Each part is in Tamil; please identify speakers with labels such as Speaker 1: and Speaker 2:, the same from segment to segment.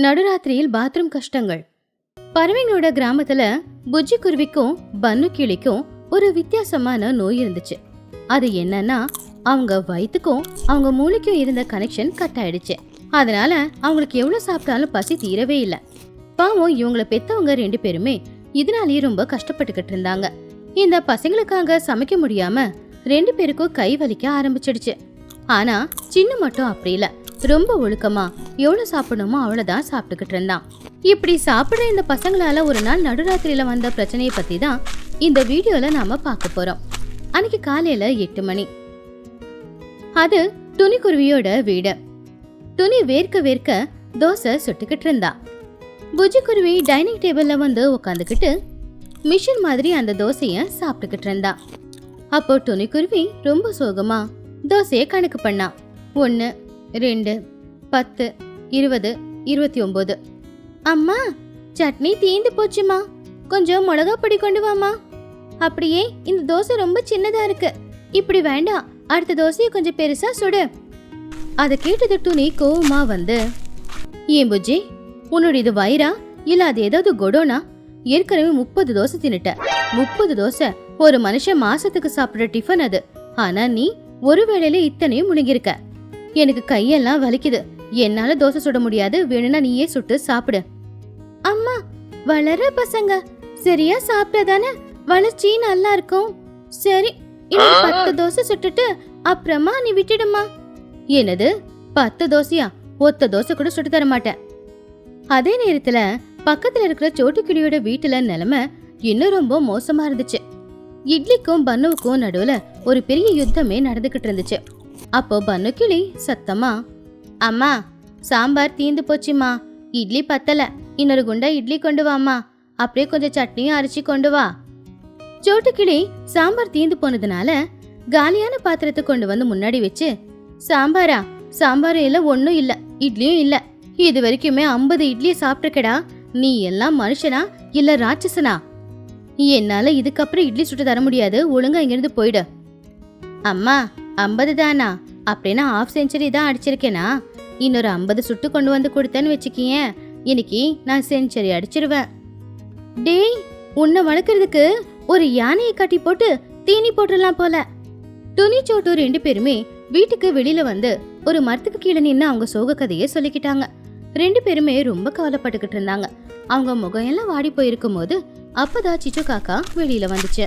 Speaker 1: நடுராத்திரியில் பாத்ரூம் கஷ்டங்கள். பறவைங்களோட கிராமத்துல புஜ்ஜி குருவிக்கும் பன்னு கிளிக்கும் ஒரு வித்தியாசமான நோய் இருந்துச்சு. அது என்னன்னா அவங்க வயிற்றுக்கும் அவங்க மூளைக்கும் இருந்த கனெக்ஷன் கட் ஆயிடுச்சு அதனால அவங்களுக்கு எவ்வளவு சாப்பிட்டாலும் பசி தீரவே இல்லை. பாவம் இவங்கள பெத்தவங்க ரெண்டு பேருமே இதனாலேயே ரொம்ப கஷ்டப்பட்டுக்கிட்டு இருந்தாங்க. இந்த பசங்களுக்காக சமைக்க முடியாம ரெண்டு பேருக்கும் கை வலிக்க ஆரம்பிச்சிடுச்சு. ஆனா சின்ன மட்டும் அப்படி இல்லை. ரொம்ப ஒழுக்கமா எவ்வளோ சாப்பிடணுமோ அவ்வளோதான் சாப்பிட்டுக்கிட்டு இருந்தான். இப்படி சாப்பிட்ற இந்த பசங்களால ஒரு நாள் நடுராத்திரியில வந்த பிரச்சனையை பத்தி தான் இந்த வீடியோல நாம பார்க்க போறோம். அன்னைக்கு காலையில எட்டு மணி. அது துணிக்குருவியோட வீடு. துணி வேர்க்க வேர்க்க தோசை சுட்டுக்கிட்டு இருந்தா. புஜ்ஜிக்குருவி டைனிங் டேபிள்ல வந்து உட்காந்துக்கிட்டு மிஷின் மாதிரி அந்த தோசைய சாப்பிட்டுக்கிட்டு இருந்தா. அப்போ துணிக்குருவி ரொம்ப சோகமா தோசைய கணக்கு பண்ணா. ஒன்று ரெண்டு பத்து இருபது இருபத்தி ஒம்பது அம்மா சட்னி தீந்து போச்சுமா? கொஞ்சம் மிளகா பொடி கொண்டு வாமா. அப்படியே இந்த தோசை ரொம்ப சின்னதா இருக்கு. இப்படி வேண்டாம் அடுத்த தோசையை கொஞ்சம் பெருசா சுடு. அதை கேட்டது துணி கோவமா வந்து ஏன் புஜ்ஜி உன்னோட இது வயிறா? இல்ல அது ஏதாவது கொடோனா? ஏற்கனவே முப்பது தோசை தின்னுட்ட. முப்பது தோசை ஒரு மனுஷன் மாசத்துக்கு சாப்பிடுற டிஃபன் அது. ஆனா நீ ஒரு வேளையில இத்தனையும் முழுங்கிருக்க எனக்கு கையெல்லாம் வலிக்குது. என்னால தோசை சுட முடியாது. வேணும்னா நீயே சுட்டு சாப்பிடு. அம்மா வளர பசங்க. சரியா சாப்பிட்டதானே? வளர்ச்சி நல்லா இருக்கும். சரி இன்னும் பத்து தோசை சுட்டுட்டு அப்புறமா நீ விட்டுடுமா. என்னது? பத்து தோசையா? ஒத்த தோசை கூட சுட்டு தர மாட்டேன். அதே நேரத்துல பக்கத்துல இருக்கிற சோட்டுக்கிளியோட வீட்டுல நிலைமை இன்னும் ரொம்ப மோசமா இருந்துச்சு. இட்லிக்கும் பன்னுவுக்கும் நடுவுல ஒரு பெரிய யுத்தமே நடந்துகிட்டு இருந்துச்சு. அப்போ பனுக்கிளி சத்தமா அம்மா சாம்பார் தீந்து போச்சுமா இட்லி பத்தல. இன்னொரு குண்டா இட்லி கொண்டு வாமா அப்படியே கொஞ்சம் சட்னியும் அரைச்சி கொண்டு வா. சோட்டுக்கிளி சாம்பார் தீந்து போனதுனால காலியான பாத்திரத்தை கொண்டு வந்து முன்னாடி வச்சு சாம்பாரா? சாம்பாரும் இல்லை ஒன்றும் இல்லை இட்லியும் இல்லை. இது வரைக்குமே ஐம்பது இட்லியை சாப்பிட்டுருக்கடா. நீ எல்லாம் மனுஷனா இல்லை ராட்சசனா? என்னால் இதுக்கப்புறம் இட்லி சுட்டு தர முடியாது. ஒழுங்கா இங்கிருந்து போயிடு. அம்மா ஐம்பது தானா அப்படின்னா ஹாஃப் செஞ்சுரி தான் அடிச்சிருக்கேனா? இன்னொரு ஐம்பது சுட்டு கொண்டு வந்து கொடுத்தேன்னு வச்சுக்கியேன் இன்னைக்கு நான் செஞ்சுரி அடிச்சிருவேன். டேய் உன்னை வளர்க்கறதுக்கு ஒரு யானையை கட்டி போட்டு தீனி போட்டுடலாம் போல. துணி சோட்டு ரெண்டு பேருமே வீட்டுக்கு வெளியில வந்து ஒரு மரத்துக்கு கீழே நின்று அவங்க சோக கதையை சொல்லிக்கிட்டாங்க. ரெண்டு பேருமே ரொம்ப கவலைப்பட்டுக்கிட்டு இருந்தாங்க. அவங்க முகம் எல்லாம் வாடி போயிருக்கும் போது அப்பதான் சிச்சு காக்கா வெளியில வந்துச்சு.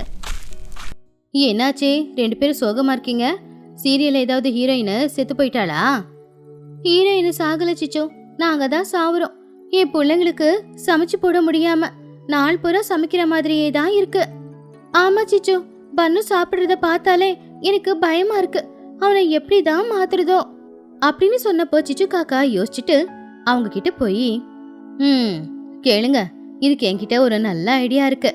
Speaker 1: என்னாச்சே? ரெண்டு பேரும் சோகமா இருக்கீங்க? சீரியல் ஏதாவது ஹீரோயின் செத்து போயிட்டாளா? ஹீரோயின் சாகல சிச்சோ. நாங்க தான் சாவுறோம். என் பிள்ளைங்களுக்கு சமைச்சு போட முடியாம நாள் பூரா சமைக்கிற மாதிரியே தான் இருக்கு. ஆமா சிச்சு. பன்னு சாப்பிடுறத பார்த்தாலே எனக்கு பயமா இருக்கு. அவனை எப்படி தான் மாத்துறதோ. அப்படின்னு சொன்னப்போ சிச்சு காக்கா யோசிச்சுட்டு அவங்க கிட்ட போய் ம் கேளுங்க. இதுக்கு என்கிட்ட ஒரு நல்ல ஐடியா இருக்கு.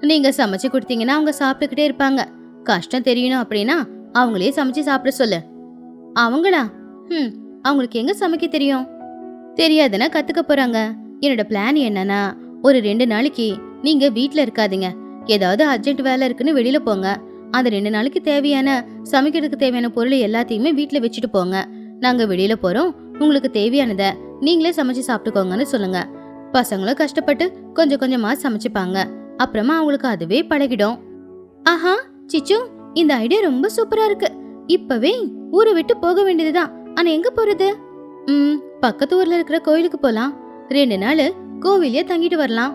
Speaker 1: நீங்க சமைச்சு கொடுத்தீங்கன்னா அவங்க சாப்பிட்டுக்கிட்டே இருப்பாங்க. கஷ்டம் தெரியணும் அப்படின்னா அவங்களே சமைச்சு சாப்பிட சொல்லு. அவங்களா? ம் அவங்களுக்கு எங்க சமைக்க தெரியும்? தெரியாதுன்னா கத்துக்க போறாங்க. என்னோட பிளான் என்னன்னா ஒரு ரெண்டு நாளைக்கு நீங்க வீட்ல இருக்காதீங்க. ஏதாவது அர்ஜென்ட் வேலை இருக்குன்னு வெளியில போங்க. அந்த ரெண்டு நாளைக்கு தேவையான சமைக்கிறதுக்கு தேவையான பொருள் எல்லாத்தையுமே வீட்ல வச்சுட்டு போங்க. நாங்க வெளியில போறோம். உங்களுக்கு தேவையானதை நீங்களே சமைச்சு சாப்பிட்டுக்கோங்கன்னு சொல்லுங்க. பசங்களும் கஷ்டப்பட்டு கொஞ்சம் கொஞ்சமா சமைச்சுப்பாங்க. அப்புறமா அவங்களுக்கு அதுவே பழகிடும். ஆஹா சிச்சு. இந்த ஐடியா ரொம்ப சூப்பரா இருக்கு. இப்பவே ஊரை விட்டு போக வேண்டியதுதான். ஆனா எங்க போறது? ம் பக்கத்து ஊர்ல இருக்கிற கோயிலுக்கு போலாம். ரெண்டு நாள் கோவிலே தங்கிட்டு வரலாம்.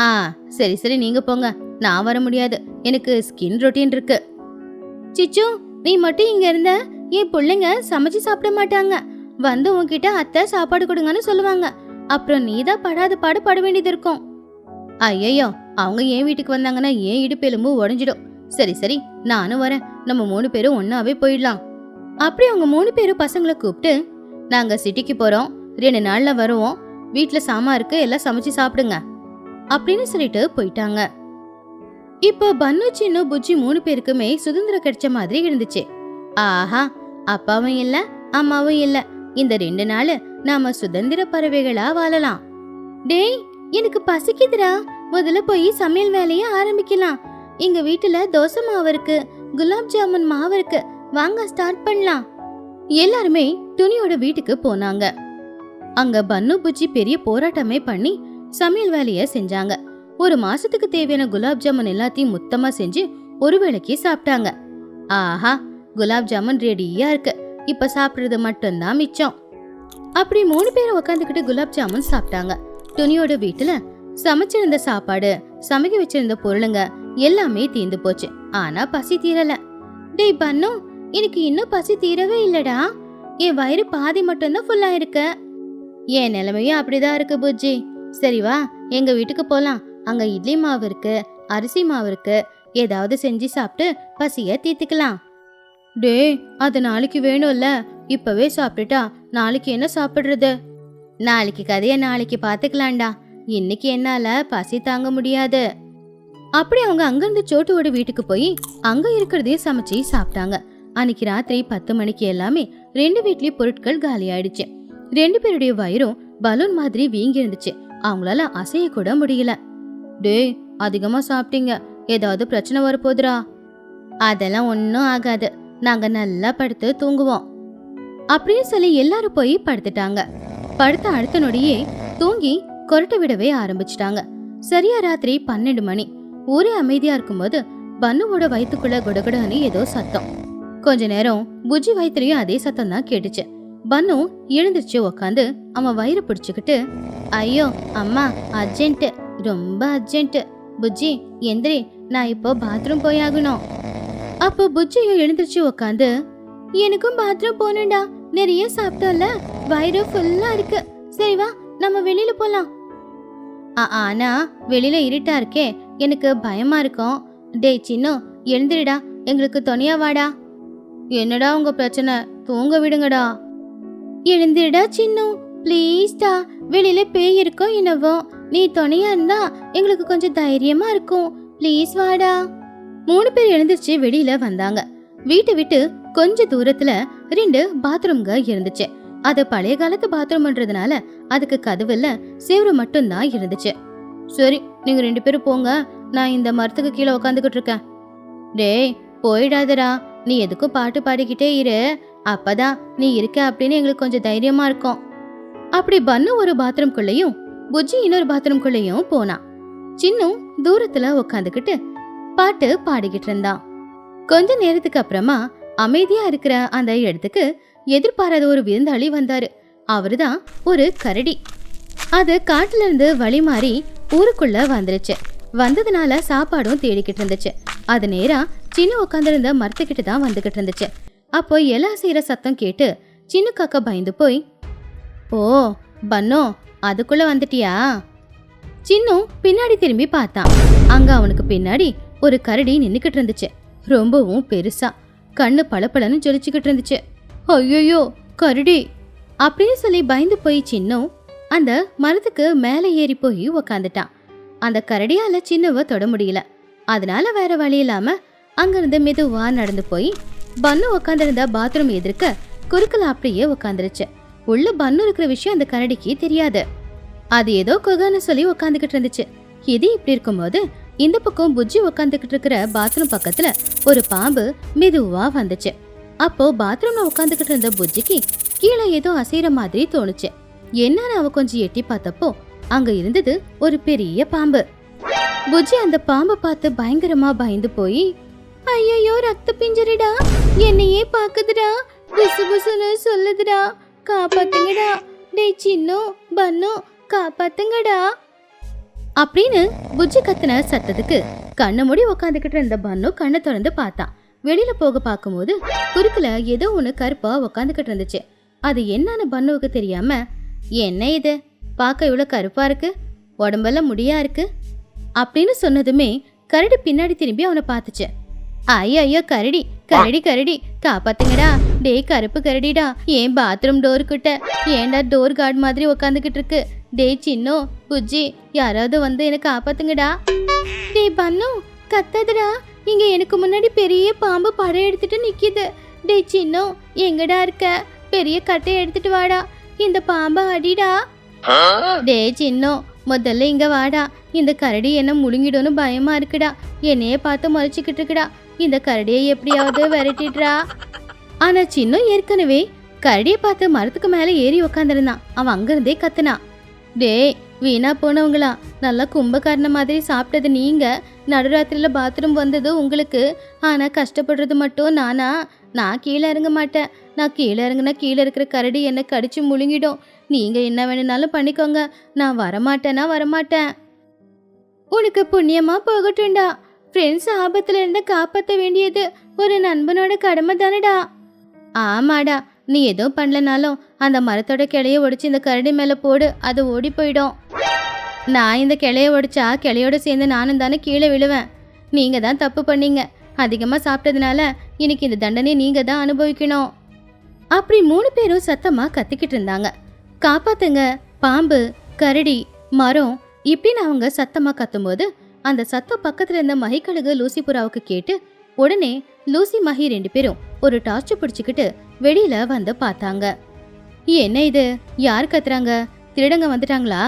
Speaker 1: ஆ சரி சரி நீங்க போங்க. நான் வர முடியாது. எனக்கு ஸ்கின் ரொட்டீன் இருக்கு. சிச்சு நீ மட்டும் இங்க இருந்த. என் பிள்ளைங்க சமைச்சு சாப்பிட மாட்டாங்க. வந்து உன்கிட்ட அத்தை சாப்பாடு கொடுங்கன்னு சொல்லுவாங்க. அப்புறம் நீ தான் படாத பாடு பட வேண்டியது இருக்கும். ஐயையோ அவங்க ஏன் வீட்டுக்கு வந்தாங்கன்னா ஏன் இடுப்பு எலும்பு உடஞ்சிடும். சரி சரி நானும் வரேன். நம்ம மூணு பேரும் ஒன்னாவே போயிடலாம். அப்படி அவங்க மூணு பேரும் பசங்களை கூப்பிட்டு நாங்க சிட்டிக்கு போறோம். ரெண்டு நாள்ல வருவோம். வீட்ல சாமா இருக்கு எல்லாம் சமைச்சு சாப்பிடுங்க. அப்படின்னு சொல்லிட்டு போயிட்டாங்க. இப்போ பன்னு சின்ன புஜ்ஜி மூணு பேருக்குமே சுதந்திரம் கிடைச்ச மாதிரி இருந்துச்சு. ஆஹா அப்பாவும் இல்ல அம்மாவும் இல்ல. இந்த ரெண்டு நாள் நாம சுதந்திர பறவைகளா வாழலாம். டேய் எனக்கு பசிக்குதுடா. முதல்ல போய் சமையல் வேலையை ஆரம்பிக்கலாம். எங்க வீட்டுல தோசை மாவு இருக்கு குலாப் ஜாமுன் மாவு இருக்கு. வாங்க ஸ்டார்ட் பண்ணலாம். எல்லாருமே துணியோட வீட்டுக்கு போனாங்க. அங்க பன்னு புஜ்ஜி பெரிய போராட்டமே பண்ணி சமையல் வேலைய செஞ்சாங்க. ஒரு மாசத்துக்கு தேவையான குலாப் ஜாமுன் எல்லாத்தையும் மொத்தமா செஞ்சு ஒரு வேளைக்கு சாப்பிட்டாங்க. ஆஹா குலாப் ஜாமுன் ரெடியா இருக்கு. இப்ப சாப்பிடுறது மட்டும்தான் மிச்சம். அப்படி மூணு பேரும் உட்காந்துக்கிட்டு குலாப் ஜாமுன் சாப்பிட்டாங்க. துணியோட வீட்டுல சமைச்சிருந்த சாப்பாடு சமைக்க வச்சிருந்த பொருளுங்க எல்லாமே தீந்து போச்சு. ஆனா பசி தீரல. டேய் பண்ணு எனக்கு இன்னும் பசி தீரவே இல்லடா. என் வயிறு பாதி மட்டும்தான் ஃபுல்லா இருக்கு என் நிலைமையும் அப்படிதான் இருக்கு புஜ்ஜி. சரி வா எங்க வீட்டுக்கு போலாம். அங்க இட்லி மாவு இருக்கு அரிசி மாவு இருக்கு. ஏதாவது செஞ்சு சாப்பிட்டு பசிய தீர்த்துக்கலாம். டேய் அது நாளைக்கு வேணும்ல. இப்பவே சாப்பிட்டுட்டா நாளைக்கு என்ன சாப்பிடுறது? நாளைக்கு கதைய நாளைக்கு பாத்துக்கலாம்டா இன்னைக்கு என்னால பசி தாங்க முடியாது. அப்படி அவங்க அங்கிருந்து சோட்டுவோட வீட்டுக்கு போய் அங்க இருக்கிறதையும் சமைச்சு சாப்பிட்டாங்க. அன்னைக்கு ராத்திரி பத்து மணிக்கு எல்லாமே ரெண்டு வீட்லயும் பொருட்கள் காலி ஆயிடுச்சு ரெண்டு பேருடைய வயிறும் பலூன் மாதிரி வீங்கி இருந்துச்சு. அவங்களால அசைய கூட முடியல. டேய் அதிகமா சாப்பிட்டீங்க. ஏதாவது பிரச்சனை வரப்போகுதுடா. அதெல்லாம் ஒன்றும் ஆகாது. நாங்க நல்லா படுத்து தூங்குவோம். அப்படின்னு சொல்லி எல்லாரும் போய் படுத்துட்டாங்க. படுத்த அடுத்த நொடியே தூங்கி கொரட்ட விடவே ஆரம்பிச்சிட்டாங்க. சரியா ராத்திரி பன்னெண்டு மணி. ஊரே அமைதியா இருக்கும்போது பன்னுவோட வயிற்றுக்குள்ள குடகுடன்னு ஏதோ சத்தம். கொஞ்ச நேரம் புஜ்ஜி வயிற்றுலயும் அதே சத்தம் தான் கேட்டுச்சு. பன்னு எழுந்திருச்சு உக்காந்து அவன் வயிறு பிடிச்சுக்கிட்டு ஐயோ அம்மா அர்ஜென்ட் ரொம்ப அர்ஜென்ட் புஜ்ஜி எந்திரி நான் இப்போ பாத்ரூம் போய் ஆகணும் அப்போ புஜ்ஜியும் எழுந்திருச்சு உக்காந்து எனக்கும் பாத்ரூம் போகணும்டா. நிறைய சாப்பிட்டோம்ல. வயிறு ஃபுல்லா இருக்கு. சரி வா நம்ம வெளியில போலாம். ஆனா வெளியில இருட்டா இருக்கே. எனக்கு பயமா இருக்கும். டேய் சின்ன எழுந்திரிடா. எங்களுக்கு துணையா வாடா. என்னடா உங்க பிரச்சனை? தூங்க விடுங்கடா. எழுந்திரிடா சின்னு. ப்ளீஸ்டா வெளியில பேய் இருக்கோ என்னவோ. நீ துணையா இருந்தா எங்களுக்கு கொஞ்சம் தைரியமா இருக்கும். ப்ளீஸ் வாடா. மூணு பேர் எழுந்திருச்சு வெளியில வந்தாங்க. வீட்டை விட்டு கொஞ்ச தூரத்துல ரெண்டு பாத்ரூம்க இருந்துச்சு. அது பழைய காலத்து பாத்ரூம்ன்றதுனால அதுக்கு கதவுல இல்ல சேவரு மட்டும்தான் இருந்துச்சு. சரி நீங்க ரெண்டு பேரும் போங்க. நான் இந்த மரத்துக்கு கீழே உக்காந்துக்கிட்டு இருக்கேன். டேய் போயிடாதடா. நீ எதுக்கும் பாட்டு பாடிக்கிட்டே இரு. அப்பதான் நீ இருக்க அப்படின்னு எங்களுக்கு கொஞ்சம் தைரியமா இருக்கும். அப்படி பண்ணு ஒரு பாத்ரூம்குள்ளேயும் புஜ்ஜி இன்னொரு பாத்ரூம்குள்ளேயும் போனான் சின்னும் தூரத்துல உக்காந்துக்கிட்டு பாட்டு பாடிக்கிட்டு இருந்தான். கொஞ்ச நேரத்துக்கு அப்புறமா அமைதியா இருக்கிற அந்த இடத்துக்கு எதிர்பாராத ஒரு விருந்தாளி வந்தாரு. அவருதான் ஒரு கரடி. அது காட்டுல இருந்து வழி மாறி ஊருக்குள்ள வந்துருச்சு. வந்ததுனால சாப்பாடும் தேடிக்கிட்டு இருந்துச்சு. அது நேரா சின்ன உட்காந்துருந்த மரத்துக்கிட்ட தான் வந்துகிட்டு இருந்துச்சு. அப்போ எல்லா செய்யற சத்தம் கேட்டு சின்ன காக்கா பயந்து போய் ஓ பன்னோ அதுக்குள்ள வந்துட்டியா? சின்னும் பின்னாடி திரும்பி பார்த்தான். அங்க அவனுக்கு பின்னாடி ஒரு கரடி நின்னுக்கிட்டு இருந்துச்சு. ரொம்பவும் பெருசா. கண்ணு பளபளன்னு ஜொலிச்சுக்கிட்டு இருந்துச்சு. ஐயோ கரடி. அப்படின்னு சொல்லி பயந்து போய் சின்னும் அந்த மரத்துக்கு மேலே ஏறி போய் உக்காந்துட்டான். அந்த கரடியால சின்னவ தொட முடியல. அதனால வேற வழி இல்லாம அங்கிருந்து மெதுவா நடந்து போய் பன்னு உக்காந்துருந்த பாத்ரூம் எதிர்க்க குறுக்கல அப்படியே உக்காந்துருச்சு. உள்ள பன்னு இருக்கிற விஷயம் அந்த கரடிக்கு தெரியாது. அது ஏதோ குகன்னு சொல்லி உக்காந்துக்கிட்டு இருந்துச்சு. இது இப்படி இருக்கும்போது இந்த பக்கம் புஜ்ஜி உக்காந்துக்கிட்டு இருக்கிற பாத்ரூம் பக்கத்துல ஒரு பாம்பு மெதுவா வந்துச்சு. அப்போ பாத்ரூம்ல உட்காந்துக்கிட்டு இருந்த புஜ்ஜிக்கு கீழே ஏதோ அசைற மாதிரி தோணுச்சு. என்னன்னு அவ கொஞ்சம் எட்டி பார்த்தப்போ அங்க இருந்தது ஒரு பெரிய பாம்பு. புஜ்ஜி அந்த பாம்பை பார்த்து பயங்கரமா பயந்து போய் ஐயோ ரத்த பிஞ்சரிடா என்னையே பாக்குதுடா புசு புசுன்னு சொல்லுதுடா. காப்பாத்துங்கடா. டேய் சின்னோ பன்னோ காப்பாத்துங்கடா. அப்படின்னு புஜ்ஜி கத்துன சத்தத்துக்கு கண்ணை மூடி உக்காந்துக்கிட்டு இருந்த பன்னு கண்ணை திறந்து பார்த்தான் வெளியில போக பார்க்கும்போது குறுக்கில் ஏதோ ஒன்று கருப்பா உக்காந்துக்கிட்டு இருந்துச்சு. அது என்னன்னு பன்னுவுக்கு தெரியாம என்ன இது? பார்க்க இவ்வளோ கருப்பா இருக்கு? உடம்பெல்லாம் முடியா இருக்கு? அப்படின்னு சொன்னதுமே கரடி பின்னாடி திரும்பி அவனை பார்த்துச்சு. ஐயோ ஐயோ கரடி கரடி கரடி காப்பாத்துங்கடா. டேய் கருப்பு கரடிடா. ஏன் பாத்ரூம் டோர் கிட்ட? ஏன்டா டோர் கார்டு மாதிரி உக்காந்துக்கிட்டு இருக்கு? டேய் சின்னோ புஜ்ஜி யாராவது வந்து என்னை காப்பாத்துங்கடா. டேய் பண்ணு கத்தாதுடா. இங்கே எனக்கு முன்னாடி பெரிய பாம்பு படம் எடுத்துட்டு நிற்கிது டேய் சின்னம் எங்கடா இருக்க? பெரிய கட்டையை எடுத்துட்டு வாடா. இந்த பாம்பை அடிடா. டேய் சின்னம் முதல்ல இங்க வாடா. இந்த கரடி என்ன முழுங்கிடும்னு பயமா இருக்குடா. என்னையே பார்த்து முறைச்சிக்கிட்டு இருக்குடா. இந்த கரடியை எப்படியாவது விரட்டிடுறா. ஆனா சின்னம் ஏற்கனவே கரடியை பார்த்து மரத்துக்கு மேலே ஏறி உக்காந்துருந்தான். அவன் அங்கிருந்தே கத்துனான். டேய் வீணா போனவங்களா? நல்லா கும்பகாரண மாதிரி சாப்பிட்டது நீங்க. நடுராத்திரியில பாத்ரூம் வந்தது உங்களுக்கு. ஆனா கஷ்டப்படுறது மட்டும் நானா? நான் கீழே இறங்க மாட்டேன். நான் கீழே இறங்குனா கீழே இருக்கிற கரடி என்னை கடிச்சு முழுங்கிடும். நீங்க என்ன வேணும்னாலும் பண்ணிக்கோங்க. நான் வரமாட்டேன்னா வரமாட்டேன். உனக்கு புண்ணியமா போகட்டும்டா. ஃப்ரெண்ட்ஸ் ஆபத்துல இருந்து காப்பாற்ற வேண்டியது ஒரு நண்பனோட கடமை தானடா ஆமாடா. நீ எதுவும் பண்ணலனாலும் அந்த மரத்தோட கிளைய ஒடிச்சு இந்த கரடி மேலே போடு அது ஓடி போயிடும். நான் இந்த கிளைய ஒடிச்சா கிளையோட சேர்ந்து நானும் தானே கீழே விழுவேன். நீங்கள் தான் தப்பு பண்ணீங்க. அதிகமாக சாப்பிட்டதுனால இன்னைக்கு இந்த தண்டனையை நீங்கள் தான் அனுபவிக்கணும். அப்படி மூணு பேரும் சத்தமாக கத்திக்கிட்டு இருந்தாங்க. காப்பாத்துங்க. பாம்பு கரடி மரம் இப்படின்னு அவங்க சத்தமாக கத்தும்போது அந்த சத்தம் பக்கத்தில் இருந்த மகிக்கழுகு லூசி புறாவுக்கு கேட்டு உடனே லூசி மஹி ரெண்டு பேரும் ஒரு டார்ச் பிடிச்சிக்கிட்டு வெளியில வந்து பார்த்தாங்க. என்ன இது? யார் கத்துறாங்க? திருடங்க வந்துட்டாங்களா?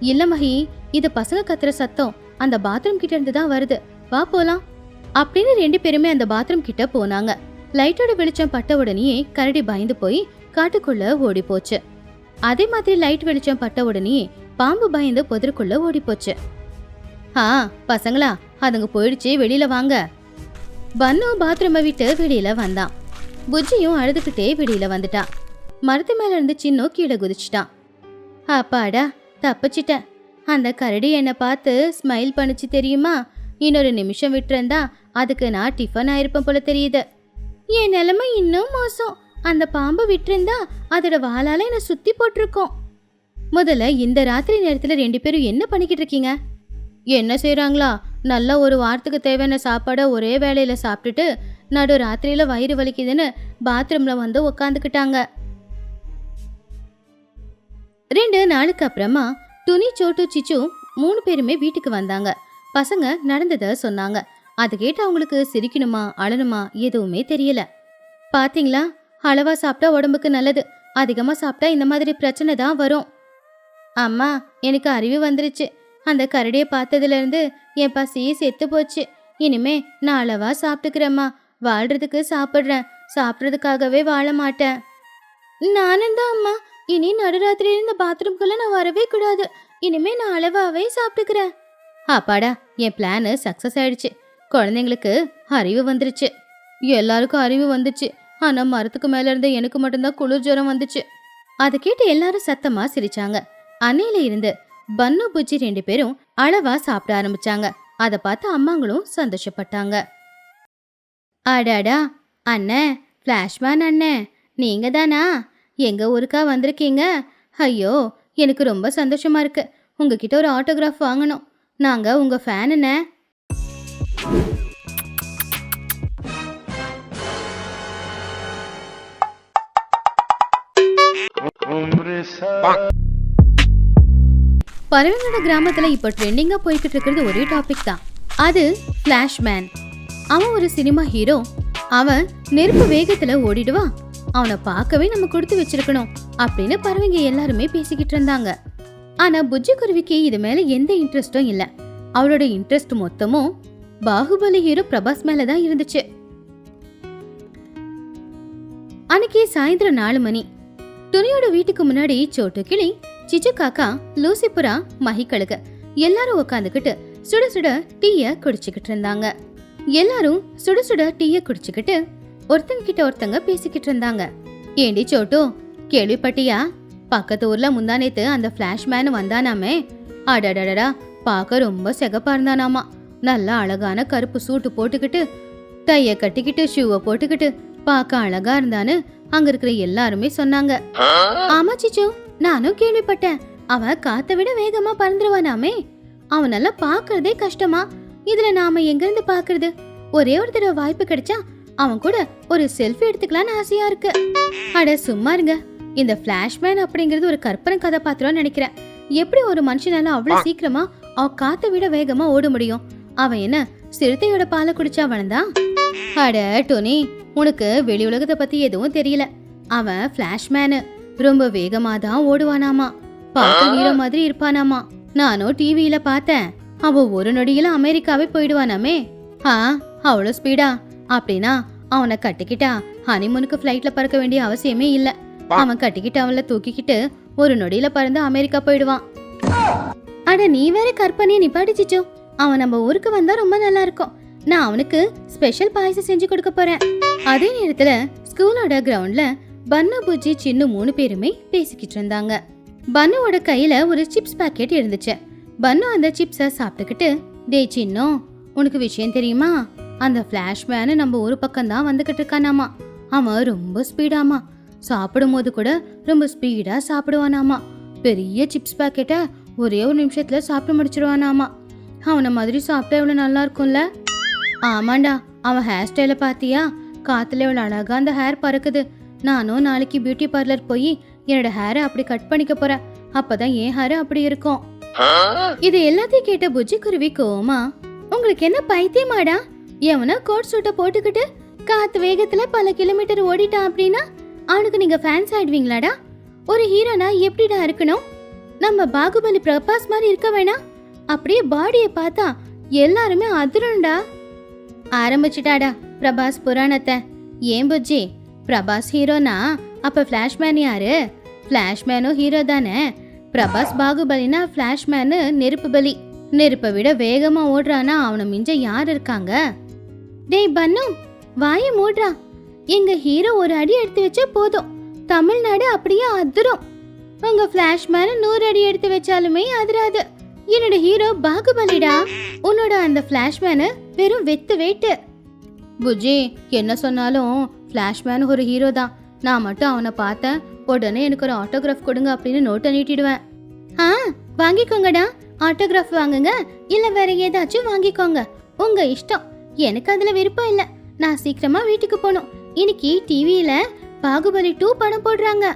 Speaker 1: இல்ல மஹி இது பசங்க கத்துற சத்தம். அந்த பாத்ரூம் கிட்ட இருந்து தான் வருது. வா போலாம். அப்படின்னு ரெண்டு பேருமே அந்த பாத்ரூம் கிட்ட போனாங்க. லைட்டோட வெளிச்சம் பட்ட உடனேயே கரடி பயந்து போய் காட்டுக்குள்ள ஓடி போச்சு. அதே மாதிரி லைட் வெளிச்சம் பட்ட உடனேயே பாம்பு பயந்து புதருக்குள்ள ஓடி போச்சு. ஆ பசங்களா அதுங்க போயிடுச்சு. வெளியில வாங்க. பன்னு பாத்ரூமை விட்டு வெளியில வந்தான். புஜ்ஜியும் அழுதுகிட்டே வெளியில வந்துட்டான் மரத்து மேல இருந்து சின்ன கீழே குதிச்சிட்டான் அப்பாடா தப்பிச்சிட்டேன் அந்த கரடி என்னை பார்த்து ஸ்மைல் பண்ணுச்சு தெரியுமா? இன்னொரு நிமிஷம் விட்டுருந்தா அதுக்கு நான் டிஃபன் ஆயிருப்பேன் போல தெரியுது. என் நிலைமை இன்னும் மோசம். அந்த பாம்பை விட்டுருந்தா அதோட வாளால என்னை சுத்தி போட்டிருக்கோம். முதல்ல இந்த ராத்திரி நேரத்துல ரெண்டு பேரும் என்ன பண்ணிக்கிட்டு இருக்கீங்க? என்ன செய்கிறாங்களா நல்லா ஒரு வாரத்துக்கு தேவையான சாப்பாடை ஒரே வேளையில் சாப்பிட்டுட்டு நடு ராத்திரியில் வயிறு வலிக்குதுன்னு பாத்ரூமில் வந்து உக்காந்துக்கிட்டாங்க. ரெண்டு நாளுக்கு அப்புறமா துணி சோட்டு சிச்சு மூணு பேருமே வீட்டுக்கு வந்தாங்க. பசங்க நடந்ததை சொன்னாங்க. அது கேட்டு அவங்களுக்கு சிரிக்கணுமா அழணுமா எதுவுமே தெரியல. பாத்தீங்களா? அளவா சாப்பிட்டா உடம்புக்கு நல்லது. அதிகமா சாப்பிட்டா இந்த மாதிரி பிரச்சனை தான் வரும். அம்மா எனக்கு அறிவு வந்துருச்சு. அந்த கரடியை பார்த்ததுல இருந்து என் பசியே செத்து போச்சு. இனிமே நான் அளவா சாப்பிட்டுக்கிறேம்மா. வாழ்றதுக்கு சாப்பிட்றேன். சாப்பிட்றதுக்காகவே வாழ மாட்டேன். நானும் தான் அம்மா. இனி நடுராத்திரி இந்த பாத்ரூம்குள்ளே நான் வரவே கூடாது. இனிமே நான் அளவாவே சாப்பிட்டுக்கிறேன். அப்பாடா என் பிளானு சக்ஸஸ் ஆயிடுச்சு. குழந்தைங்களுக்கு அறிவு வந்துருச்சு. எல்லாருக்கும் அறிவு வந்துச்சு. ஆனால் மரத்துக்கு மேலே இருந்த எனக்கு மட்டும்தான் குளிர் ஜுரம் வந்துச்சு. அதை கேட்டு எல்லாரும் சத்தமாக சிரிச்சாங்க. அன்னையில இருந்து பன்னு புஜ்ஜி ரெண்டு பேரும் அளவா சாப்பிட ஆரம்பிச்சாங்க. அதை பார்த்து அம்மாங்களும் சந்தோஷப்பட்டாங்க. அடாடா! அண்ணே ஃப்ளாஷ்மேன் அண்ணன் நீங்க தானா? எங்க ஊருக்கா வந்திருக்கீங்க? ஐயோ எனக்கு ரொம்ப சந்தோஷமா இருக்கு. உங்ககிட்ட ஒரு ஆட்டோகிராஃப் வாங்கணும். நாங்க உங்க ஃபேனுண்ணே பறவைங்களோட கிராமத்தில் இப்போ ட்ரெண்டிங்காக போய்கிட்டு இருக்கிறது ஒரே டாபிக் தான். அது ஃபிளாஷ்மேன் அவன் ஒரு சினிமா ஹீரோ அவன் நெருப்பு வேகத்தில் ஓடிடுவான் அவனை பார்க்கவே நம்ம கொடுத்து வச்சிருக்கணும் அப்படின்னு பறவைங்க எல்லாருமே பேசிக்கிட்டு இருந்தாங்க. ஆனால் புஜ்ஜி குருவிக்கு இது மேலே எந்த இன்ட்ரெஸ்ட்டும் இல்லை. அவளோட இன்ட்ரெஸ்ட் மொத்தமும் பாகுபலி ஹீரோ பிரபாஸ் மேலே தான் இருந்துச்சு. அன்னைக்கு சாயந்தரம் நாலு மணி. துணியோட வீட்டுக்கு முன்னாடி சோட்டு கிளி சிச்சு காக்கா லூசிபுரா மகிக்கழுக. எல்லாரும் உட்காந்துக்கிட்டு சுட சுட டீய குடிச்சுக்கிட்டு இருந்தாங்க. எல்லாரும் சுட சுட டீய குடிச்சுக்கிட்டு ஒருத்தங்க கிட்ட ஒருத்தங்க பேசிக்கிட்டு இருந்தாங்க. ஏண்டி சோட்டு கேள்விப்பட்டியா? பக்கத்து ஊர்ல முந்தானேத்து அந்த ஃபிளாஷ்மேன் வந்தானாமே. அடடடடா பார்க்க ரொம்ப சிகப்பா இருந்தானாமா. நல்லா அழகான கருப்பு சூட்டு போட்டுக்கிட்டு டைய கட்டிக்கிட்டு ஷூவை போட்டுக்கிட்டு பார்க்க அழகா இருந்தான்னு அங்க இருக்கிற எல்லாருமே சொன்னாங்க. ஆமா சிச்சு. நானும் கேள்விப்பட்டேன். அவன் காத்தை விட வேகமா பறந்துருவானாமே. அவனெல்லாம் பார்க்கறதே கஷ்டமா. இதுல நாம எங்க இருந்து பாக்குறது ஒரே ஒரு தடவை வாய்ப்பு கிடைச்சா அவன் கூட ஒரு செல்ஃபி எடுத்துக்கலாம்னு ஆசையா இருக்கு. அட சும்மா இருங்க. இந்த ஃபிளாஷ்மேன் அப்படிங்கிறது ஒரு கற்பனை கதாபாத்திரம்னு நினைக்கிறேன். எப்படி ஒரு மனுஷனால அவ்வளவு சீக்கிரமா அவ காத்தை விட வேகமா ஓட முடியும்? அவன் என்ன சிறுத்தையோட பாலை குடிச்சா வளர்ந்தான் அட டோனி உனக்கு வெளி உலகத்தை பத்தி எதுவும் தெரியல. அவன் ஃபிளாஷ்மேனு ரொம்ப வேகமா தான் ஓடுவானாமா. பார்க்க ஹீரோ மாதிரி இருப்பானாமா. நானும் டிவியில பார்த்தேன். அவன் ஒரு நொடியில அமெரிக்காவே போயிடுவானாமே. ஆ அவ்வளோ ஸ்பீடா அப்படின்னா அவனை கட்டிக்கிட்டா ஹனிமூனுக்கு ஃப்ளைட்ல பறக்க வேண்டிய அவசியமே இல்ல. அவன் கட்டிக்கிட்டு அவளை தூக்கிக்கிட்டு ஒரு நொடியில பறந்து அமெரிக்கா போயிடுவான். அட நீ வேற கற்பனையை நிப்பாட்டிச்சிச்சோ அவன் நம்ம ஊருக்கு வந்தா ரொம்ப நல்லா இருக்கும் நான் அவனுக்கு ஸ்பெஷல் பாயசம் செஞ்சு கொடுக்க போறேன். அதே நேரத்துல ஸ்கூலோட கிரவுண்ட்ல பன்னு பூஜி சின்ன மூணு பேருமே பேசிக்கிட்டு இருந்தாங்க. பன்னுவோட கையில ஒரு சிப்ஸ் பாக்கெட் இருந்துச்சு. பன்னு அந்த சிப்ஸை சாப்பிட்டுக்கிட்டு டேய் சின்னோ உனக்கு விஷயம் தெரியுமா? அந்த ஃப்ளாஷ் மேனு நம்ம ஒரு பக்கம் தான் வந்துக்கிட்டு இருக்கானாமா. அவன் ரொம்ப ஸ்பீடாமா. சாப்பிடும் போது கூட ரொம்ப ஸ்பீடாக சாப்பிடுவானாமா. பெரிய சிப்ஸ் பாக்கெட்டை ஒரே ஒரு நிமிஷத்தில் சாப்பிட்டு முடிச்சிருவானாமா. அவனை மாதிரி சாப்பிட்டா எவ்வளவு நல்லா இருக்கும்ல? ஆமாண்டா அவன் ஹேர் ஸ்டைலை பார்த்தியா? காற்றுல இவ்வளோ அழகாக அந்த ஹேர் பறக்குது. நானும் நாளைக்கு பியூட்டி பார்லர் போய் என்னோட ஹேரை அப்படி கட் பண்ணிக்க போறேன் அப்பதான் என் ஹேர் அப்படி இருக்கும். இது எல்லாத்தையும் கேட்ட புஜ்ஜி குருவி கோமா உங்களுக்கு என்ன பைத்தியமாடா? எவனா கோட் சூட்டை போட்டுக்கிட்டு காத்து வேகத்துல பல கிலோமீட்டர் ஓடிட்டான் அப்படின்னா அவனுக்கு நீங்க ஃபேன்ஸ் ஆயிடுவீங்களாடா? ஒரு ஹீரோனா எப்படிடா இருக்கணும்? நம்ம பாகுபலி பிரபாஸ் மாதிரி இருக்க வேணாம். அப்படியே பாடியை பார்த்தா எல்லாருமே அதிரணும்டா. ஆரம்பிச்சிட்டாடா பிரபாஸ் புராணத்தை. ஏன் புஜ்ஜி பிரபாஸ் ஹீரோனா? அப்போ ஃப்ளாஷ்மேன் யாரு? ஃப்ளாஷ்மேனும் ஹீரோ தானே. பிரபாஸ் பாகுபலினா ஃபிளாஷ்மேனு நெருப்பு பலி. நெருப்பை விட வேகமாக ஓடுறானா? அவனை மிஞ்ச யார் இருக்காங்க? டேய் பண்ணு வாய மூடுறா. எங்க ஹீரோ ஒரு அடி எடுத்து வச்சா போதும். தமிழ்நாடு அப்படியே அதிரும். உங்க ஃப்ளாஷ்மேன் நூறு அடி எடுத்து வச்சாலுமே அதிராது. என்னோட ஹீரோ பாகுபலிடா? உன்னோட அந்த ஃப்ளாஷ்மேனு வெறும் வெத்து வெயிட்டு. புஜி என்ன சொன்னாலும் ஃப்ளாஷ்மேன் ஒரு ஹீரோ தான். நான் மட்டும் அவனை பார்த்தேன். உடனே எனக்கு ஒரு ஆட்டோகிராஃப் கொடுங்க அப்படின்னு நோட்டை நீட்டிடுவேன். ஆ வாங்கிக்கோங்கடா. ஆட்டோகிராஃப் வாங்குங்க. இல்லை வேற ஏதாச்சும் வாங்கிக்கோங்க. உங்க இஷ்டம். எனக்கு அதில் விருப்பம் இல்லை. நான் சீக்கிரமா வீட்டுக்கு போகணும். இன்னைக்கு டிவியில பாகுபலி டூ படம் போடுறாங்க.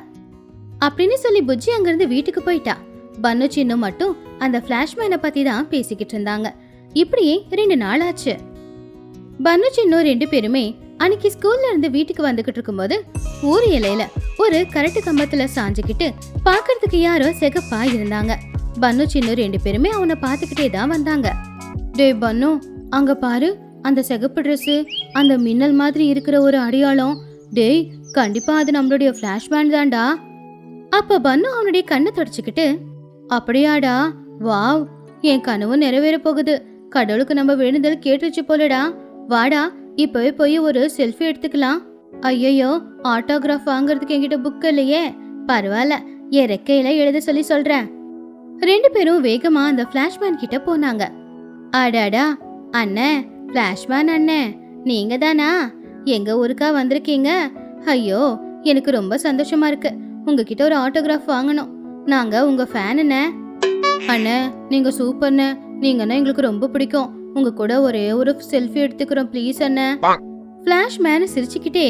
Speaker 1: அப்படின்னு சொல்லி புஜ்ஜி அங்கிருந்து வீட்டுக்கு போயிட்டா. பன்னு சின்னு மட்டும் அந்த ஃப்ளாஷ்மேனை பத்தி தான் பேசிக்கிட்டு இருந்தாங்க. இப்படியே ரெண்டு நாள் ஆச்சு. பன்னு சின்னு ரெண்டு பேருமே அன்னைக்கு ஸ்கூல்ல இருந்து வீட்டுக்கு வந்துகிட்டு இருக்கும்போது ஊர் இலையில ஒரு கரட்டு கம்பத்துல சாஞ்சுக்கிட்டு பார்க்கறதுக்கு யாரோ செகப்பா இருந்தாங்க. பன்னு சின்னு ரெண்டு பேருமே அவனை பார்த்துக்கிட்டே தான் வந்தாங்க. டேய் பன்னு அங்க பாரு அந்த சிகப்பு ட்ரெஸ்ஸு அந்த மின்னல் மாதிரி இருக்கிற ஒரு அடையாளம். டேய் கண்டிப்பா அது நம்மளுடைய ஃபிளாஷ்மேன் தான்டா. அப்ப பன்னு அவனுடைய கண்ணை தொடச்சுக்கிட்டு அப்படியாடா வாவ் என் கனவு நிறைவேற போகுது. கடவுளுக்கு நம்ம வேண்டுதல் கேட்டுச்சு போலடா. வாடா இப்பவே போய் ஒரு செல்ஃபி எடுத்துக்கலாம். ஐயோ ஆட்டோகிராஃப் வாங்குறதுக்கு என்கிட்ட புக் இல்லையே. பரவாயில்ல என் ரெக்கையில எழுத சொல்லி சொல்றேன். ரெண்டு பேரும் வேகமா அந்த ஃபிளாஷ்மேன் கிட்ட போனாங்க. அடாடா அண்ணே ஃபிளாஷ்மேன் அண்ணே நீங்க தானா? எங்க ஊருக்கா வந்திருக்கீங்க? ஐயோ எனக்கு ரொம்ப சந்தோஷமா இருக்கு. உங்ககிட்ட ஒரு ஆட்டோகிராஃப் வாங்கணும். நாங்க உங்க ஃபேன் அண்ணே. அண்ணே நீங்க சூப்பர்ண்ணே நீங்கன்னா எங்களுக்கு ரொம்ப பிடிக்கும். உங்க கூட ஒரே ஒரு செல்ஃபி எடுத்துக்கிறோம் ப்ளீஸ் அண்ணே. ஃபிளாஷ் மேன் சிரிச்சுக்கிட்டே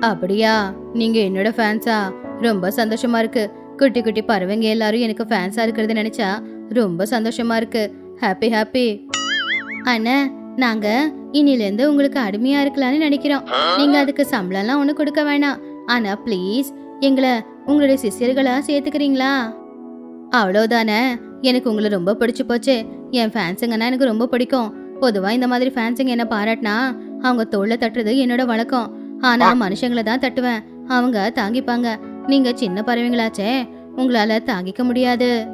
Speaker 1: அப்படியா? நீங்க என்னோட ஃபேன்ஸா ரொம்ப சந்தோஷமா இருக்கு. குட்டி குட்டி பறவைங்க எல்லாரும் எனக்கு ஃபேன்ஸா இருக்கிறது நினைச்சா ரொம்ப சந்தோஷமா இருக்கு. ஹாப்பி ஹாப்பி அண்ணா நாங்க இன்னிலேருந்து உங்களுக்கு அடிமையா இருக்கலாம்னு நினைக்கிறோம். நீங்க அதுக்கு சம்பளம்லாம் ஒன்றும் கொடுக்க வேணாம். ஆனா ப்ளீஸ் எங்களை உங்களுடைய சிஷியர்களா சேர்த்துக்கிறீங்களா? அவ்வளோதானே எனக்கு உங்களை ரொம்ப பிடிச்சு போச்சு. என் ஃபேன்ஸுங்கன்னா எனக்கு ரொம்ப பிடிக்கும். பொதுவா இந்த மாதிரி ஃபேன்ஸுங்க என்ன பாராட்டினா அவங்க தோல்ல தட்டுறது என்னோட வழக்கம். ஆனா மனுஷங்களை தான் தட்டுவேன். அவங்க தாங்கிப்பாங்க. நீங்க சின்ன பறவைங்களாச்சே. உங்களால தாங்கிக்க முடியாது.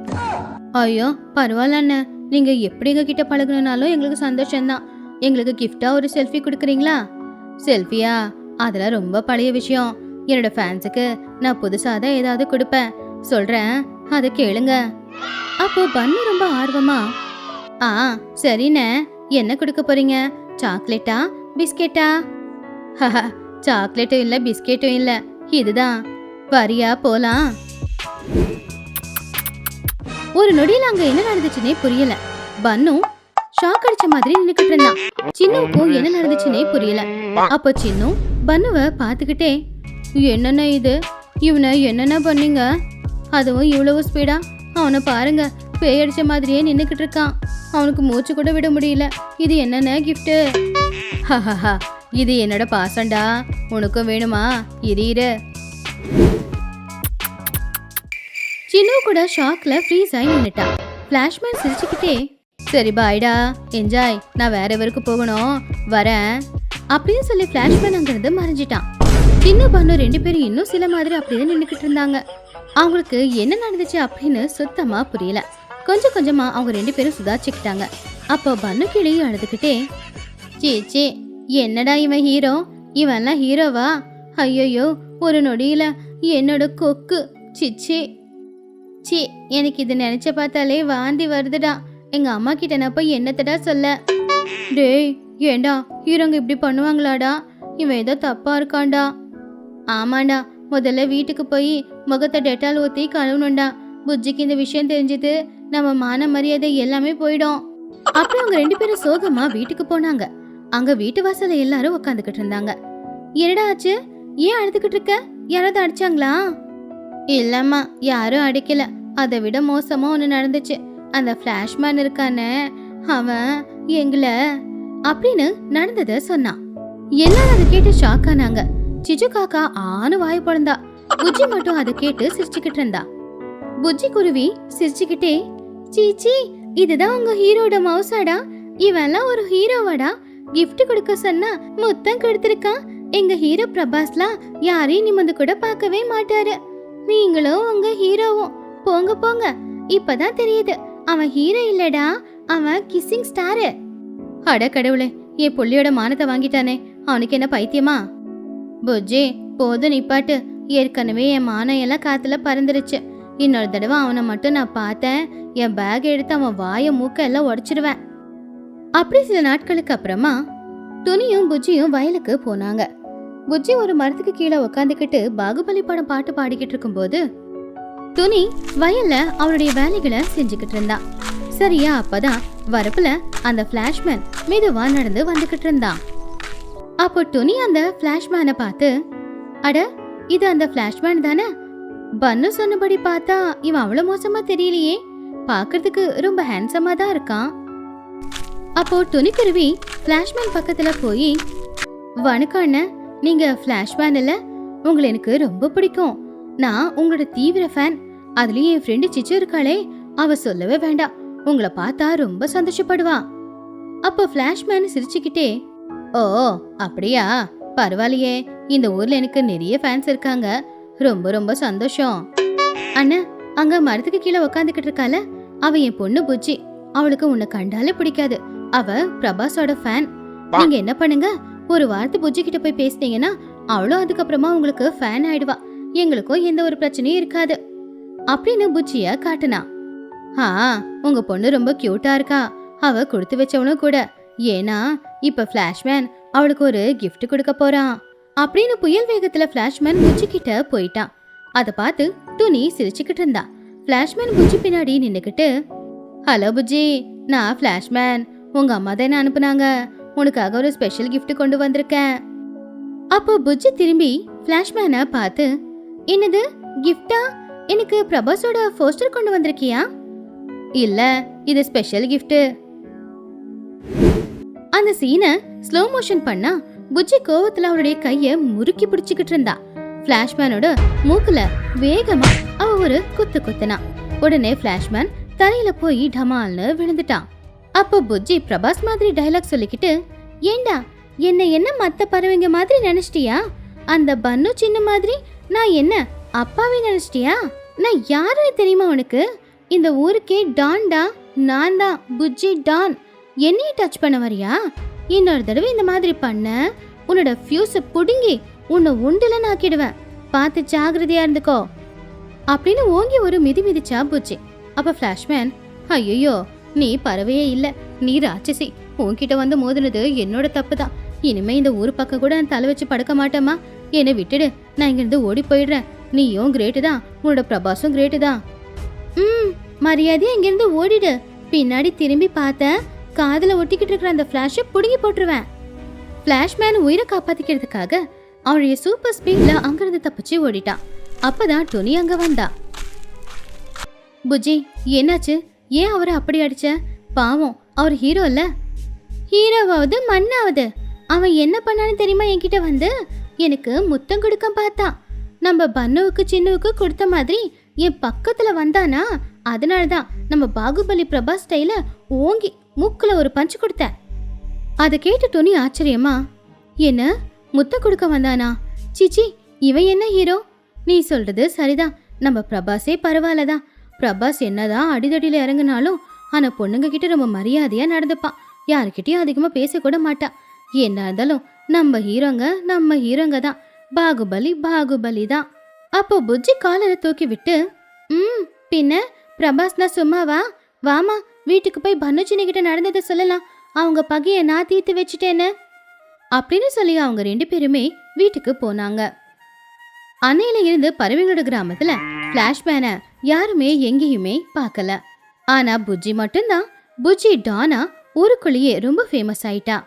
Speaker 1: ஐயோ பரவாயில்ல அண்ணன் நீங்க எப்படி எங்க கிட்ட பழகணும்னாலும் எங்களுக்கு சந்தோஷம்தான். எங்களுக்கு கிஃப்டா ஒரு செல்ஃபி கொடுக்குறீங்களா? செல்ஃபியா அதெல்லாம் ரொம்ப பழைய விஷயம். என்னோட ஃபேன்ஸுக்கு நான் புதுசா தான் ஏதாவது கொடுப்பேன். சொல்றேன். அதை கேளுங்க. அப்போ பன்னு ரொம்ப ஆர்வமா ஆ சரிண்ணே. என்ன கொடுக்க போறீங்க? சாக்லேட்டா? பிஸ்கெட்டா? சாக்லேட்டும் இல்ல பிஸ்கெட்டும் இல்ல. இதுதான். வரியா? போலாம். ஒரு நொடியில அங்க என்ன நடந்துச்சுன்னே புரியல. பன்னு ஷாக் அடிச்ச மாதிரி நின்னுக்கிட்டு இருந்தான். சின்னுக்கும் என்ன நடந்துச்சுன்னே புரியல. அப்போ சின்னு பன்னுவ பாத்துக்கிட்டே என்னென்ன இது? இவனை என்னென்ன பண்ணீங்க? அதுவும் இவ்வளவு ஸ்பீடா அவனை பாருங்க பேய் அடிச்ச மாதிரியே நின்னுக்கிட்டு இருக்கான். அவனுக்கு மூச்சு கூட விட முடியல. இது என்னென்ன கிஃப்ட் ஹஹஹா இது என்னோட பாசண்டா உனக்கும் வேணுமா? இரு இரு. சின்னு கூட ஷாக்ல ஃப்ரீஸ் ஆகி நின்னுட்டான். ஃப்ளாஷ்மேன் சிரிச்சுக்கிட்டே சரி பாய்டா என்ஜாய் நான் வேற இவருக்கு போகணும். வரேன். அப்படின்னு சொல்லி ஃப்ளாஷ்மேன் அங்கிருந்து மறைஞ்சிட்டான். சின்ன பண்ணு ரெண்டு பேரும் இன்னும் சில மாதிரி அப்படியே நின்றுக்கிட்டு இருந்தாங்க. அவங்களுக்கு என்ன நடந்துச்சு அப்படின்னு சுத்தமா புரியல. கொஞ்சம் கொஞ்சமா அவங்க ரெண்டு பேரும் சுதாச்சிக்கிட்டாங்க அப்போ பன்னு கிளி அழுதுகிட்டே சீச்சி என்னடா இவன் ஹீரோ இவன்லாம் ஹீரோவா ஐயோயோ ஒரு நொடியில என்னோட கொக்கு. சிச்சி. சி எனக்கு இது நினைச்ச பார்த்தாலே வாந்தி வருதுடா. எங்க அம்மா கிட்ட நான் போய் என்னத்தடா சொல்ல? டேய் ஏண்டா? ஹீரோங்க இப்படி பண்ணுவாங்களாடா? இவன் ஏதோ தப்பா இருக்கான்டா. ஆமாண்டா. முதல்ல வீட்டுக்கு போய் முகத்தை டெட்டால் ஊற்றி கழுவணும்டா. புஜ்ஜிக்கு இந்த விஷயம் தெரிஞ்சது நம்ம மான மரியாதை எல்லாமே போயிடும். அப்புறம் அவங்க ரெண்டு பேரும் சோகமா வீட்டுக்கு போனாங்க. அங்க வீட்டு வாசல்ல எல்லாரும் உட்காந்துக்கிட்டு இருந்தாங்க. என்னடா ஆச்சு? ஏன் அழுதுகிட்டு இருக்க? யாராவது அடிச்சாங்களா? இல்லம்மா யாரும் அடிக்கல. அதை விட மோசமா ஒன்று நடந்துச்சு. அந்த ஃப்ளாஷ்மேன் இருக்கானே அவன் எங்களை அப்படின்னு நடந்ததை சொன்னான். எல்லாரும் அதை கேட்டு ஷாக் ஆனாங்க. சிச்சு காக்கா ஆனு வாய் பொழந்தா. புஜ்ஜி மட்டும் அதை கேட்டு சிரிச்சுக்கிட்டு இருந்தா. புஜ்ஜி குருவி சிரிச்சுக்கிட்டே சீச்சி இதுதான் உங்க ஹீரோட மவுசாடா? இவெல்லாம் ஒரு ஹீரோவாடா? கிஃப்ட் கொடுக்க சொன்னா மொத்தம் கொடுத்துருக்கான். எங்க ஹீரோ பிரபாஸ்லாம் யாரையும் நிமிந்து கூட பார்க்கவே மாட்டாரு. நீங்களும் உங்க ஹீரோவும். போங்க போங்க. இப்பதான் தெரியுது. அவன் ஹீரோ இல்லடா. அவன் கிஸ்ஸிங் ஸ்டாரு அட கடவுளே என் புள்ளியோட மானத்தை வாங்கிட்டானே. அவனுக்கு என்ன பைத்தியமா? புஜ்ஜி போதும் நிப்பாட்டு ஏற்கனவே என் மானையெல்லாம் எல்லாம் காத்துல பறந்துருச்சு. இன்னொரு தடவை அவனை மட்டும் நான் பார்த்தேன். என் பேக் எடுத்து அவன் வாயை மூக்க எல்லாம் அப்படி சில நாட்களுக்கு அப்புறமா துணியும் புஜ்ஜியும் வயலுக்கு போனாங்க. புஜ்ஜி ஒரு மரத்துக்கு கீழே உக்காந்துக்கிட்டு பாகுபலி படம் பாட்டு பாடிக்கிட்டு இருக்கும்போது துணி வயல்ல அவனுடைய வேலைகளை செஞ்சுக்கிட்டு இருந்தான். சரியா அப்பதான் வரப்புல அந்த பிளாஷ்மேன் மெதுவா நடந்து வந்துகிட்டு இருந்தான். அப்போ துணி அந்த ஃபிளாஷ்மேனை பார்த்து அட இது அந்த ஃபிளாஷ்மேன் தானே? பன்னு சொன்னபடி பார்த்தா இவன் அவ்வளோ மோசமா தெரியலையே. பார்க்கறதுக்கு ரொம்ப ஹேண்ட்ஸமா தான் இருக்கான். அப்போ துணிக்குருவி ஃபிளாஷ்மேன் பக்கத்துல போய் வணக்கம் அண்ணன் நீங்க ஃபிளாஷ்மேன் இல்லை? உங்களை எனக்கு ரொம்ப பிடிக்கும். நான் உங்களோட தீவிர ஃபேன் அதுலயும் என் ஃப்ரெண்டு சிச்சு இருக்காளே. அவ சொல்லவே வேண்டாம். உங்களை பார்த்தா ரொம்ப சந்தோஷப்படுவா. அப்போ ஃபிளாஷ்மேன் சிரிச்சுக்கிட்டே ஓ அப்படியா? பரவாயில்லையே. இந்த ஊர்ல எனக்கு நிறைய ஃபேன்ஸ் இருக்காங்க. ரொம்ப ரொம்ப சந்தோஷம். அண்ணா அங்க மரத்துக்கு கீழே உக்காந்துக்கிட்டு இருக்கால அவ என் பொண்ணு புஜ்ஜி அவளுக்கு உன்னை கண்டாலே பிடிக்காது. அவ பிரபாஸோட ஃபேன் நீங்க என்ன பண்ணுங்க? ஒரு வார்த்தை புஜ்ஜி கிட்ட போய் பேசுனீங்கன்னா அவளும் அதுக்கப்புறமா உங்களுக்கு ஃபேன் ஆயிடுவா. எங்களுக்கும் எந்த ஒரு பிரச்சனையும் இருக்காது. அப்படின்னு புஜ்ஜிய காட்டுனா. ஆ உங்க பொண்ணு ரொம்ப கியூட்டா இருக்கா? அவ கொடுத்து வச்சவனும் கூட. ஏன்னா இப்ப ஃபிளாஷ்மேன் அவளுக்கு ஒரு கிஃப்ட் கொடுக்க போறான். அப்படின்னு புயல் வேகத்துல ஃபிளாஷ்மேன் முச்சுக்கிட்ட போயிட்டான். அதை பார்த்து துணி சிரிச்சுக்கிட்டு இருந்தா. ஃபிளாஷ்மேன் புஜ்ஜி பின்னாடி நின்னுக்கிட்டு ஹலோ புஜ்ஜி நான் ஃபிளாஷ்மேன் உங்க அம்மா தானே அனுப்புனாங்க. உனக்காக ஒரு ஸ்பெஷல் கிஃப்ட் கொண்டு வந்திருக்கேன். அப்போ புஜ்ஜி திரும்பி ஃபிளாஷ்மேனை பார்த்து என்னது கிஃப்டா எனக்கு பிரபாஸோட போஸ்டர் கொண்டு வந்திருக்கியா? இல்ல இது ஸ்பெஷல் கிஃப்ட்டு அந்த சீனை ஸ்லோ மோஷன் பண்ணா புஜ்ஜி கோவத்துல அவருடைய கைய முறுக்கி பிடிச்சுக்கிட்டு இருந்தா. பிளாஷ்மேனோட மூக்குல வேகமா அவ ஒரு குத்து குத்துனா. உடனே பிளாஷ்மேன் தரையில போய் டமால்னு விழுந்துட்டான் அப்போ புஜ்ஜி பிரபாஸ் மாதிரி டயலாக் சொல்லிக்கிட்டு ஏண்டா என்ன என்ன மத்த பறவைங்க மாதிரி நினைச்சிட்டியா? அந்த பன்னு சின்ன மாதிரி நான் என்ன அப்பாவே நினைச்சிட்டியா? நான் யாருன்னு தெரியுமா உனக்கு? இந்த ஊருக்கே டான்டா நான் தான் புஜ்ஜி டான். என்னையை டச் பண்ண வரியா? இன்னொரு தடவை இந்த மாதிரி பண்ண உன்னோட ஃபியூஸை பிடுங்கி உன்னை உண்டுல நாக்கிடுவேன் பார்த்து ஜாகிரதையா இருந்துக்கோ. அப்படின்னு ஓங்கி ஒரு மிதி மிதிச்சா போச்சு. அப்ப ஃபிளாஷ்மேன் ஐயோ நீ பறவையே இல்லை. நீ ராட்சசி. உன்கிட்ட வந்து மோதினது என்னோட தப்பு தான் இனிமே இந்த ஊர் பக்கம் கூட நான் தலை வச்சு படுக்க மாட்டேமா என்னை விட்டுடு. நான் இங்கிருந்து ஓடி போயிடுறேன். நீயும் கிரேட்டு தான். உன்னோட பிரபாஸும் கிரேட்டு தான். ம் மரியாதையா இங்கிருந்து ஓடிடு. பின்னாடி திரும்பி பார்த்த காதில் ஒட்டிக்கிட்டு இருக்கிற அந்த ஃப்ளாஷை பிடுங்கி போட்டுருவேன். ஃப்ளாஷ்மேன் உயிரை காப்பாற்றிக்கிறதுக்காக அவளுடைய சூப்பர் ஸ்பீடில் அங்கேருந்து தப்பிச்சு ஓடிட்டான். அப்பதான் டொனி அங்கே வந்தா. புஜி என்னாச்சு? ஏன் அவரை அப்படி அடிச்ச? பாவம் அவர் ஹீரோ இல்லை. ஹீரோவாவது மண்ணாவது அவன் என்ன பண்ணான்னு தெரியுமா என்கிட்ட வந்து? எனக்கு முத்தம் கொடுக்க பார்த்தான் நம்ம பன்னுவுக்கு சின்னுவுக்கு கொடுத்த மாதிரி என் பக்கத்தில் வந்தானா? அதனால தான் நம்ம பாகுபலி பிரபா ஸ்டைல ஓங்கி மூக்கில் ஒரு பஞ்சு கொடுத்தேன். அதை கேட்டு துணி ஆச்சரியமா என்ன முத்த கொடுக்க வந்தானா? சிச்சி இவன் என்ன ஹீரோ? நீ சொல்றது சரிதான். நம்ம பிரபாஸே பரவாயில்லதான். பிரபாஸ் என்னதான் அடிதடியில் இறங்குனாலும் ஆனால் பொண்ணுங்க கிட்ட ரொம்ப மரியாதையாக நடந்துப்பான் யாருக்கிட்டேயும் அதிகமாக பேசக்கூட மாட்டான் என்ன இருந்தாலும் நம்ம ஹீரோங்க நம்ம ஹீரோங்க தான் பாகுபலி பாகுபலி தான் அப்போ புஜ்ஜி காலரை தூக்கி விட்டு ம் பின்ன பிரபாஸ்னா சும்மாவா? வாமா வீட்டுக்கு போய் பன்னுச்சினி கிட்ட நடந்ததை சொல்லலாம். அவங்க பகைய நான் தீர்த்து வச்சுட்டேன்னு. அப்படின்னு சொல்லி அவங்க ரெண்டு பேருமே வீட்டுக்கு போனாங்க. அன்னையில இருந்து பறவைங்களோட கிராமத்துல பிளாஷ்மேனை யாருமே எங்கேயுமே பார்க்கல. ஆனா புஜ்ஜி மட்டும்தான். புஜ்ஜி டானா ஊருக்குள்ளேயே ரொம்ப ஃபேமஸ் ஆயிட்டா.